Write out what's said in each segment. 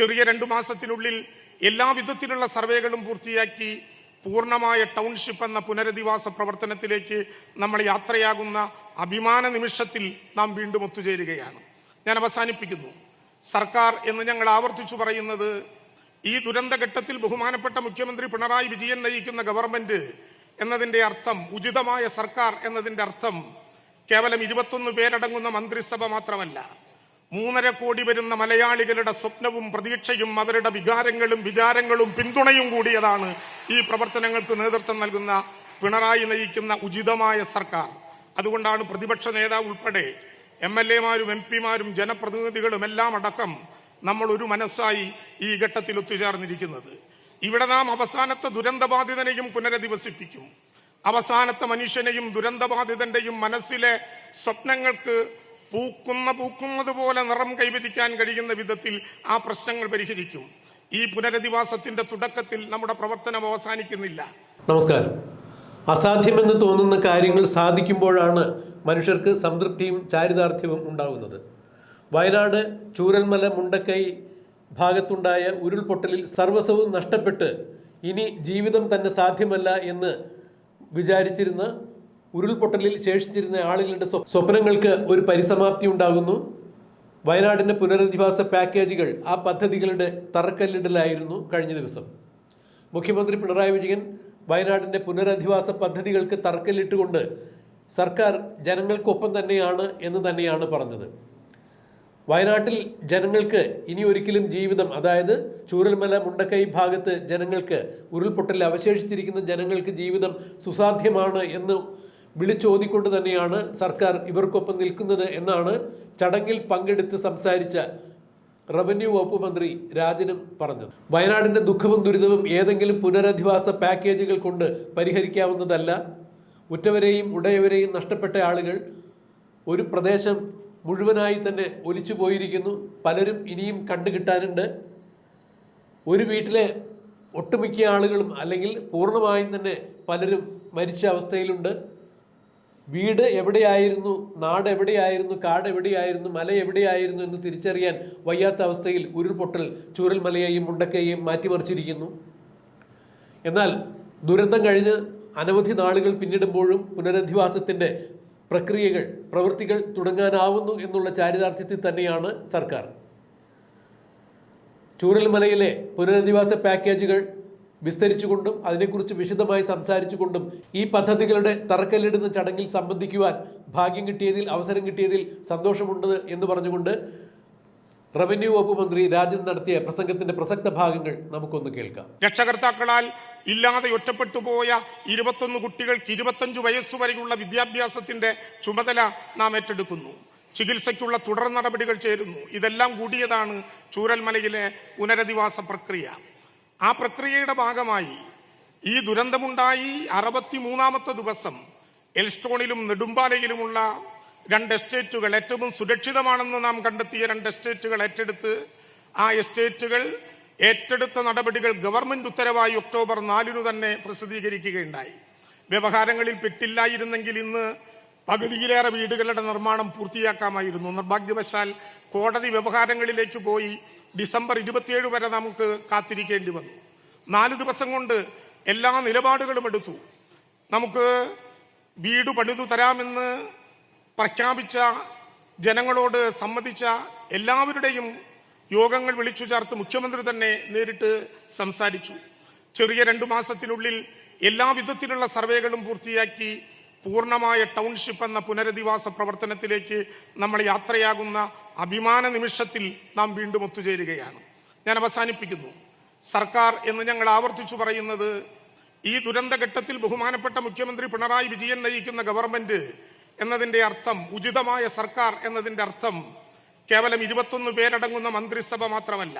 ചെറിയ രണ്ടു മാസത്തിനുള്ളിൽ എല്ലാ വിധത്തിലുള്ള സർവേകളും പൂർത്തിയാക്കി പൂർണമായ ടൗൺഷിപ്പ് എന്ന പുനരധിവാസ പ്രവർത്തനത്തിലേക്ക് നമ്മൾ യാത്രയാകുന്ന അഭിമാന നിമിഷത്തിൽ നാം വീണ്ടും ഒത്തുചേരുകയാണ്. ഞാൻ അവസാനിപ്പിക്കുന്നു. സർക്കാർ എന്ന് ഞങ്ങൾ ആവർത്തിച്ചു പറയുന്നത് ഈ ദുരന്തഘട്ടത്തിൽ ബഹുമാനപ്പെട്ട മുഖ്യമന്ത്രി പിണറായി വിജയൻ നയിക്കുന്ന ഗവൺമെന്റ് എന്നതിന്റെ അർത്ഥം ഉചിതമായ സർക്കാർ എന്നതിന്റെ അർത്ഥം കേവലം ഇരുപത്തൊന്ന് പേരടങ്ങുന്ന മന്ത്രിസഭ മാത്രമല്ല. മൂന്നര കോടി വരുന്ന മലയാളികളുടെ സ്വപ്നവും പ്രതീക്ഷയും അവരുടെ വികാരങ്ങളും വിചാരങ്ങളും പിന്തുണയും കൂടിയതാണ് ഈ പ്രവർത്തനങ്ങൾക്ക് നേതൃത്വം നൽകുന്ന പിണറായി നയിക്കുന്ന ഉചിതമായ സർക്കാർ. അതുകൊണ്ടാണ് പ്രതിപക്ഷ നേതാവ് ഉൾപ്പെടെ എം എൽ എമാരും എം പിമാരും ജനപ്രതിനിധികളും എല്ലാം അടക്കം നമ്മൾ ഒരു മനസ്സായി ഈ ഘട്ടത്തിൽ ഒത്തുചേർന്നിരിക്കുന്നത്. ഇവിടെ നാം അവസാനത്തെ ദുരന്തബാധിതനെയും പുനരധിവസിപ്പിക്കും. അവസാനത്തെ മനുഷ്യനെയും ദുരന്തബാധിതന്റെയും മനസ്സിലെ സ്വപ്നങ്ങൾക്ക് പൂക്കുന്ന പൂക്കുന്നത് പോലെ നിറം കൈവരിക്കാൻ കഴിയുന്ന വിധത്തിൽ ആ പ്രശ്നങ്ങൾ പരിഹരിക്കും. ഈ പുനരധിവാസത്തിന്റെ തുടക്കത്തിൽ നമ്മുടെ പ്രവർത്തനം അവസാനിക്കുന്നില്ല. നമസ്കാരം. അസാധ്യമെന്ന് തോന്നുന്ന കാര്യങ്ങൾ സാധിക്കുമ്പോഴാണ് മനുഷ്യർക്ക് സംതൃപ്തിയും ചാരിതാർത്ഥ്യവും ഉണ്ടാകുന്നത്. വയനാട് ചൂരൽമല മുണ്ടക്കൈ ഭാഗത്തുണ്ടായ ഉരുൾപൊട്ടലിൽ സർവസ്വവും നഷ്ടപ്പെട്ട് ഇനി ജീവിതം തന്നെ സാധ്യമല്ല എന്ന് വിചാരിച്ചിരുന്ന ഉരുൾപൊട്ടലിൽ ശേഷിച്ചിരുന്ന ആളുകളുടെ സ്വപ്നങ്ങൾക്ക് ഒരു പരിസമാപ്തി ഉണ്ടാകുന്നു. വയനാടിന്റെ പുനരധിവാസ പാക്കേജുകൾ ആ പദ്ധതികളുടെ തറക്കല്ലിടലായിരുന്നു കഴിഞ്ഞ ദിവസം. മുഖ്യമന്ത്രി പിണറായി വിജയൻ വയനാടിന്റെ പുനരധിവാസ പദ്ധതികൾക്ക് തറക്കല്ലിട്ടുകൊണ്ട് സർക്കാർ ജനങ്ങൾക്കൊപ്പം തന്നെയാണ് എന്ന് തന്നെയാണ് പറഞ്ഞത്. വയനാട്ടിൽ ജനങ്ങൾക്ക് ഇനി ഒരിക്കലും ജീവിതം അതായത് ചൂരൽമല മുണ്ടക്കൈ ഭാഗത്ത് ജനങ്ങൾക്ക് ഉരുൾപൊട്ടലിൽ അവശേഷിച്ചിരിക്കുന്ന ജനങ്ങൾക്ക് ജീവിതം സുസാധ്യമാണ് എന്ന് വിളിച്ചോതിക്കൊണ്ട് തന്നെയാണ് സർക്കാർ ഇവർക്കൊപ്പം നിൽക്കുന്നത് എന്നാണ് ചടങ്ങിൽ പങ്കെടുത്ത് സംസാരിച്ച റവന്യൂ വകുപ്പ് മന്ത്രി രാജനും പറഞ്ഞത്. വയനാടിന്റെ ദുഃഖവും ദുരിതവും ഏതെങ്കിലും പുനരധിവാസ പാക്കേജുകൾ കൊണ്ട് പരിഹരിക്കാവുന്നതല്ല. ഉറ്റവരെയും ഉടയവരെയും നഷ്ടപ്പെട്ട ആളുകൾ ഒരു പ്രദേശം മുഴുവനായി തന്നെ ഒലിച്ചു പോയിരിക്കുന്നു. പലരും ഇനിയും കണ്ടുകിട്ടാനുണ്ട്. ഒരു വീട്ടിലെ ഒട്ടുമിക്ക ആളുകളും അല്ലെങ്കിൽ പൂർണമായും തന്നെ പലരും മരിച്ച അവസ്ഥയിലുണ്ട്. വീട് എവിടെയായിരുന്നു നാട് എവിടെയായിരുന്നു കാട് എവിടെയായിരുന്നു മല എവിടെയായിരുന്നു എന്ന് തിരിച്ചറിയാൻ വയ്യാത്ത അവസ്ഥയിൽ ഉരുൾപൊട്ടൽ ചൂരൽമലയെയും മുണ്ടക്കയെയും മാറ്റിമറിച്ചിരിക്കുന്നു. എന്നാൽ ദുരന്തം കഴിഞ്ഞ് അനവധി നാളുകൾ പിന്നിടുമ്പോഴും പുനരധിവാസത്തിന്റെ പ്രക്രിയകൾ പ്രവൃത്തികൾ തുടങ്ങാനാവുന്നു എന്നുള്ള ചാരിതാർത്ഥ്യത്തിൽ തന്നെയാണ് സർക്കാർ. ചൂരൽമലയിലെ പുനരധിവാസ പാക്കേജുകൾ വിസ്തരിച്ചുകൊണ്ടും അതിനെക്കുറിച്ച് വിശദമായി സംസാരിച്ചുകൊണ്ടും ഈ പദ്ധതികളുടെ തറക്കല്ലിടുന്ന ചടങ്ങിൽ സംബന്ധിക്കുവാൻ ഭാഗ്യം കിട്ടിയതിൽ അവസരം കിട്ടിയതിൽ സന്തോഷമുണ്ട് എന്ന് പറഞ്ഞുകൊണ്ട് റവന്യൂ വകുപ്പ് മന്ത്രി രാജൻ നടത്തിയ പ്രസംഗത്തിന്റെ പ്രസക്ത ഭാഗങ്ങൾ നമുക്കൊന്ന് കേൾക്കാം. രക്ഷകർത്താക്കളാൽ ഇല്ലാതെ ഒറ്റപ്പെട്ടു പോയ ഇരുപത്തൊന്ന് കുട്ടികൾക്ക് ഇരുപത്തഞ്ചു വയസ്സുവരെയുള്ള വിദ്യാഭ്യാസത്തിന്റെ ചുമതല നാം ഏറ്റെടുക്കുന്നു. ചികിത്സയ്ക്കുള്ള തുടർ നടപടികൾ ചേരുന്നു. ഇതെല്ലാം കൂടിയതാണ് ചൂരൽമലയിലെ പുനരധിവാസ പ്രക്രിയ. ആ പ്രക്രിയയുടെ ഭാഗമായി ഈ ദുരന്തമുണ്ടായി അറുപത്തി മൂന്നാമത്തെ ദിവസം എൽസ്റ്റോണിലും നെടുമ്പാലയിലുമുള്ള രണ്ട് എസ്റ്റേറ്റുകൾ ഏറ്റവും സുരക്ഷിതമാണെന്ന് നാം കണ്ടെത്തിയ രണ്ട് എസ്റ്റേറ്റുകൾ ഏറ്റെടുത്ത് ആ എസ്റ്റേറ്റുകൾ ഏറ്റെടുത്ത നടപടികൾ ഗവൺമെന്റ് ഉത്തരവായി ഒക്ടോബർ നാലിനു തന്നെ പ്രസിദ്ധീകരിക്കുകയുണ്ടായി. വ്യവഹാരങ്ങളിൽ പെട്ടില്ലായിരുന്നെങ്കിൽ ഇന്ന് പകുതിയിലേറെ വീടുകളുടെ നിർമ്മാണം പൂർത്തിയാക്കാമായിരുന്നു. നിർഭാഗ്യവശാൽ കോടതി വ്യവഹാരങ്ങളിലേക്ക് പോയി ഡിസംബർ ഇരുപത്തിയേഴ് വരെ നമുക്ക് കാത്തിരിക്കേണ്ടി വന്നു. നാല് ദിവസം കൊണ്ട് എല്ലാ നിലപാടുകളും എടുത്തു. നമുക്ക് വീട് പണിതു തരാമെന്ന് പ്രഖ്യാപിച്ച ജനങ്ങളോട് സമ്മതിച്ച എല്ലാവരുടെയും യോഗങ്ങൾ വിളിച്ചു ചേർത്ത് മുഖ്യമന്ത്രി തന്നെ നേരിട്ട് സംസാരിച്ചു. ചെറിയ രണ്ടു മാസത്തിനുള്ളിൽ എല്ലാ വിധത്തിലുള്ള സർവേകളും പൂർത്തിയാക്കി പൂർണമായ ടൗൺഷിപ്പ് എന്ന പുനരധിവാസ പ്രവർത്തനത്തിലേക്ക് നമ്മൾ യാത്രയാകുന്ന അഭിമാന നിമിഷത്തിൽ നാം വീണ്ടും ഒത്തുചേരുകയാണ്. ഞാൻ അവസാനിപ്പിക്കുന്നു. സർക്കാർ എന്ന് ഞങ്ങൾ ആവർത്തിച്ചു പറയുന്നത് ഈ ദുരന്തഘട്ടത്തിൽ ബഹുമാനപ്പെട്ട മുഖ്യമന്ത്രി പിണറായി വിജയൻ നയിക്കുന്ന ഗവൺമെന്റ് എന്നതിന്റെ അർത്ഥം ഉചിതമായ സർക്കാർ എന്നതിന്റെ അർത്ഥം കേവലം ഇരുപത്തൊന്ന് പേരടങ്ങുന്ന മന്ത്രിസഭ മാത്രമല്ല.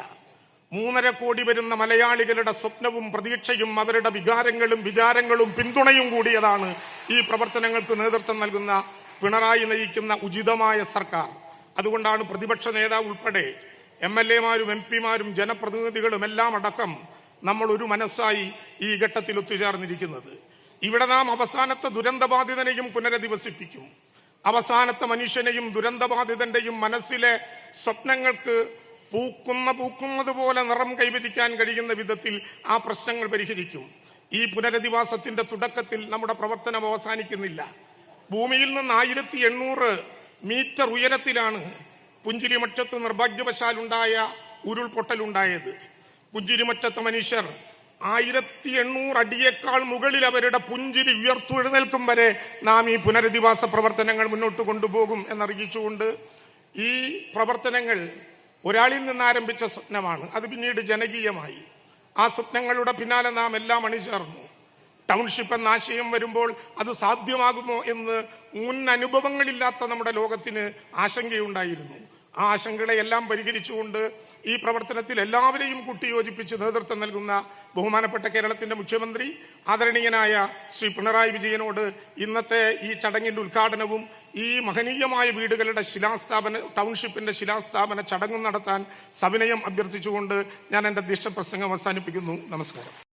മൂന്നര കോടി വരുന്ന മലയാളികളുടെ സ്വപ്നവും പ്രതീക്ഷയും അവരുടെ വികാരങ്ങളും വിചാരങ്ങളും പിന്തുണയും കൂടിയതാണ് ഈ പ്രവർത്തനങ്ങൾക്ക് നേതൃത്വം നൽകുന്ന പിണറായി നയിക്കുന്ന ഉചിതമായ സർക്കാർ. അതുകൊണ്ടാണ് പ്രതിപക്ഷ നേതാവ് ഉൾപ്പെടെ എം എൽ എമാരും എം പിമാരും ജനപ്രതിനിധികളും എല്ലാം അടക്കം നമ്മൾ ഒരു മനസ്സായി ഈ ഘട്ടത്തിൽ ഒത്തുചേർന്നിരിക്കുന്നത്. ഇവിടെ നാം അവസാനത്തെ ദുരന്തബാധിതനെയും പുനരധിവസിപ്പിക്കും. അവസാനത്തെ മനുഷ്യനെയും ദുരന്തബാധിതന്റെയും മനസ്സിലെ സ്വപ്നങ്ങൾക്ക് പൂക്കുന്ന പൂക്കുന്നത് പോലെ നിറം കൈവരിക്കാൻ കഴിയുന്ന വിധത്തിൽ ആ പ്രശ്നങ്ങൾ പരിഹരിക്കും. ഈ പുനരധിവാസത്തിന്റെ തുടക്കത്തിൽ നമ്മുടെ പ്രവർത്തനം അവസാനിക്കുന്നില്ല. ഭൂമിയിൽ നിന്ന് ആയിരത്തി എണ്ണൂറ് മീറ്റർ ഉയരത്തിലാണ് പുഞ്ചിരിമറ്റത്ത് നിർഭാഗ്യവശാലുണ്ടായ ഉരുൾപൊട്ടലുണ്ടായത്. പുഞ്ചിരിമറ്റത്തെ മനുഷ്യർ ആയിരത്തി എണ്ണൂറ് അടിയേക്കാൾ മുകളിൽ അവരുടെ പുഞ്ചിരി ഉയർത്തെഴുന്നേൽക്കും വരെ നാം ഈ പുനരധിവാസ പ്രവർത്തനങ്ങൾ മുന്നോട്ട് കൊണ്ടുപോകും എന്നറിയിച്ചുകൊണ്ട് ഈ പ്രവർത്തനങ്ങൾ ഒരാളിൽ നിന്ന് ആരംഭിച്ച സ്വപ്നമാണ്. അത് പിന്നീട് ജനകീയമായി. ആ സ്വപ്നങ്ങളുടെ പിന്നാലെ നാം എല്ലാം അണിചേർന്നു. ടൗൺഷിപ്പ് എന്ന ആശയം വരുമ്പോൾ അത് സാധ്യമാകുമോ എന്ന് മുൻ അനുഭവങ്ങളില്ലാത്ത നമ്മുടെ ലോകത്തിന് ആശങ്കയുണ്ടായിരുന്നു. ആ ആശങ്കകളെ എല്ലാം പരിഹരിച്ചുകൊണ്ട് ഈ പ്രവർത്തനത്തിൽ എല്ലാവരെയും കൂട്ടിയോജിപ്പിച്ച് നേതൃത്വം നൽകുന്ന ബഹുമാനപ്പെട്ട കേരളത്തിന്റെ മുഖ്യമന്ത്രി ആദരണീയനായ ശ്രീ പിണറായി വിജയനോട് ഇന്നത്തെ ഈ ചടങ്ങിന്റെ ഉദ്ഘാടനവും ഈ മഹനീയമായ വീടുകളുടെ ശിലാസ്ഥാപന ടൗൺഷിപ്പിന്റെ ശിലാസ്ഥാപന ചടങ്ങും നടത്താൻ സവിനയം അഭ്യർത്ഥിച്ചുകൊണ്ട് ഞാൻ എന്റെ അധ്യക്ഷ പ്രസംഗം അവസാനിപ്പിക്കുന്നു. നമസ്കാരം.